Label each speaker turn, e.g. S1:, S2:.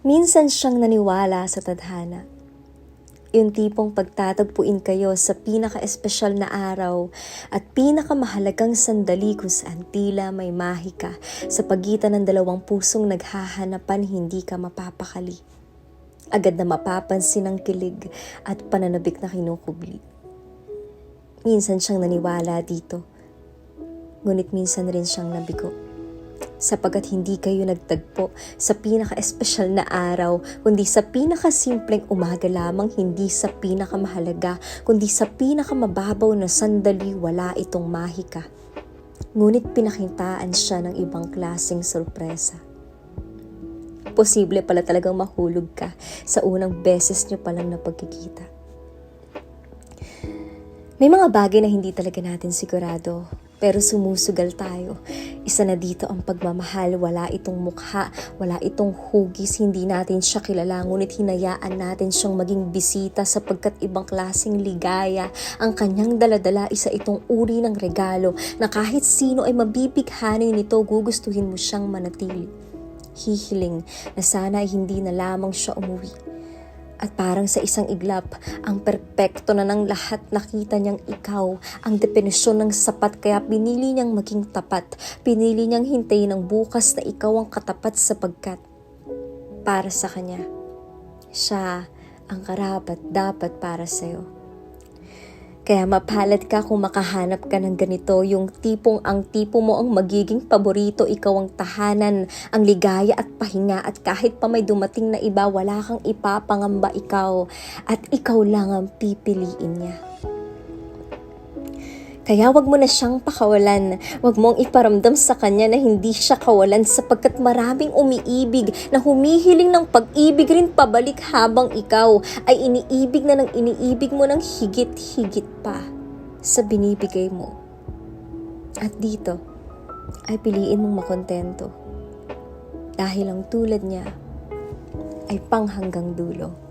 S1: Minsan siyang naniwala sa tadhana. Yung tipong pagtatagpuin kayo sa pinaka-espesyal na araw at pinakamahalagang sandali kung saan tila may mahika sa pagitan ng dalawang pusong naghahanapan hindi ka mapapakali. Agad na mapapansin ang kilig at pananabik na kinukubli. Minsan siyang naniwala dito. Ngunit minsan rin siyang nabigo sapagkat hindi kayo nagtagpo sa pinaka-espesyal na araw, kundi sa pinakasimpleng umaga lamang, hindi sa pinakamahalaga, kundi sa pinakamababaw na sandali wala itong mahika. Ngunit pinakintaan siya ng ibang klaseng sorpresa. Posible pala talagang mahulog ka sa unang beses niyo palang na pagkikita. May mga bagay na hindi talaga natin sigurado, pero sumusugal tayo. Isa na dito ang pagmamahal, wala itong mukha, wala itong hugis, hindi natin siya kilala, ngunit hinayaan natin siyang maging bisita sapagkat ibang klaseng ligaya. Ang kanyang daladala, isa itong uri ng regalo na kahit sino ay mabibighani nito, gugustuhin mo siyang manatili. Hihiling na sana ay hindi na lamang siya umuwi. At parang sa isang iglap, ang perpekto na ng lahat nakita niyang ikaw, ang definisyon ng sapat kaya pinili niyang maging tapat. Pinili niyang hintayin ang bukas na ikaw ang katapat sapagkat para sa kanya, siya ang karapat dapat para sa'yo. Kaya mapalad ka kung makahanap ka ng ganito, yung tipong ang tipo mo ang magiging paborito, ikaw ang tahanan, ang ligaya at pahinga at kahit pa may dumating na iba, wala kang ipapangamba ikaw at ikaw lang ang pipiliin niya. Kaya wag mo na siyang pakawalan. Wag mong iparamdam sa kanya na hindi siya kawalan sapagkat maraming umiibig na humihiling ng pag-ibig rin pabalik habang ikaw ay iniibig na ng iniibig mo ng higit-higit pa sa binibigay mo. At dito ay piliin mong makontento dahil ang tulad niya ay panghanggang dulo.